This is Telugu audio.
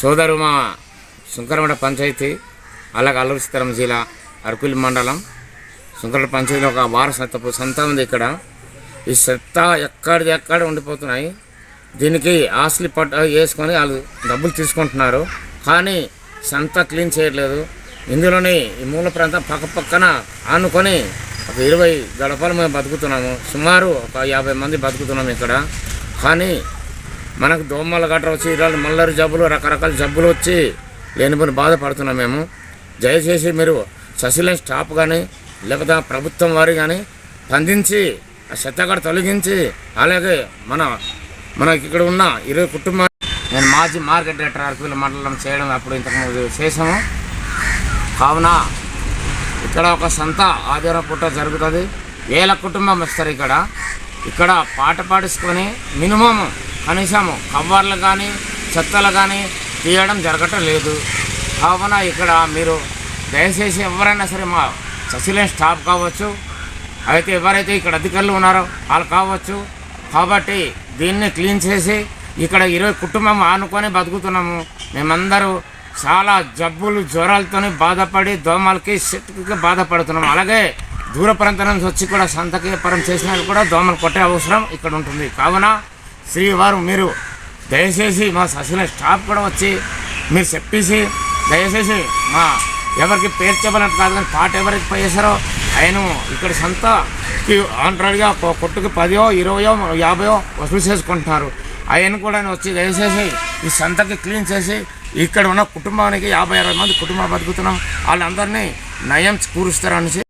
సోదరు మా శంకరమఠ పంచాయతీ అలాగే అల్లరిస్తరం జిల్లా అరకులి మండలం. శంకర పంచాయతీలో ఒక వారసత్వపు సంత ఉంది ఇక్కడ. ఈ సత్తా ఎక్కడిది ఎక్కడ ఉండిపోతున్నాయి? దీనికి ఆస్తులు పట్ట వేసుకొని వాళ్ళు డబ్బులు తీసుకుంటున్నారు. కానీ సంత క్లీన్ చేయట్లేదు. ఇందులోని ఈ మూల ప్రాంతం పక్క పక్కన ఆనుకొని ఒక ఇరవై గడపలు మేము బతుకుతున్నాము. సుమారు ఒక యాభై మంది బతుకుతున్నాము ఇక్కడ. కానీ మనకు దోమల గట్ర వచ్చి ఇలాంటి మల్లరి జబ్బులు రకరకాల జబ్బులు వచ్చి లేనిపోని బాధపడుతున్నాం మేము. దయచేసి మీరు ససిలెన్ స్టాప్ కానీ లేకపోతే ప్రభుత్వం వారి కానీ స్పందించి ఆ చెత్తగడ తొలగించి అలాగే మన మనకి ఇక్కడ ఉన్న ఇరవై కుటుంబాలు నేను మాజీ మార్కెట్ డైరెక్టర్ మండలం చేయడం అప్పుడు ఇంతకుముందు చేసాము కావున ఇక్కడ ఒక సంత ఆదివారం పూట జరుగుతుంది. వేల కుటుంబం వస్తారు ఇక్కడ. ఇక్కడ పాట పాడించుకొని మినిమం కనీసం కవర్లు కానీ చెత్తలు కానీ తీయడం జరగటం లేదు. కావున ఇక్కడ మీరు దయచేసి ఎవరైనా సరే మా ససిలేని స్టాఫ్ కావచ్చు అయితే ఎవరైతే ఇక్కడ అధికారులు ఉన్నారో వాళ్ళు కావచ్చు కాబట్టి దీన్ని క్లీన్ చేసి ఇక్కడ ఇరవై కుటుంబం ఆనుకొని బతుకుతున్నాము. మేమందరూ చాలా జబ్బులు జ్వరాలతో బాధపడి దోమలకి శక్తికి బాధపడుతున్నాం అలాగే దూర ప్రాంతం నుంచి వచ్చి కూడా సంతకి చేసిన వాళ్ళు కూడా దోమలు కొట్టే అవసరం ఇక్కడ ఉంటుంది. కావున శ్రీవారు మీరు దయచేసి మా ససిన స్టాఫ్ కూడా వచ్చి మీరు చెప్పేసి దయచేసి మా ఎవరికి పేరు చెప్పాలంటే కాదు కానీ పాట ఎవరికి చేశారో ఆయన ఇక్కడ సంతకి ఆండ్రాయిడ్గా కొట్టుకు పదో ఇరవయో యాభయో వసూలు చేసుకుంటున్నారు. ఆయన కూడా వచ్చి దయచేసి ఈ సంతకి క్లీన్ చేసి ఇక్కడ ఉన్న కుటుంబానికి యాభై అరవై మంది కుటుంబం బతుకుతున్నాం. వాళ్ళందరినీ నయం కూరుస్తారనేసి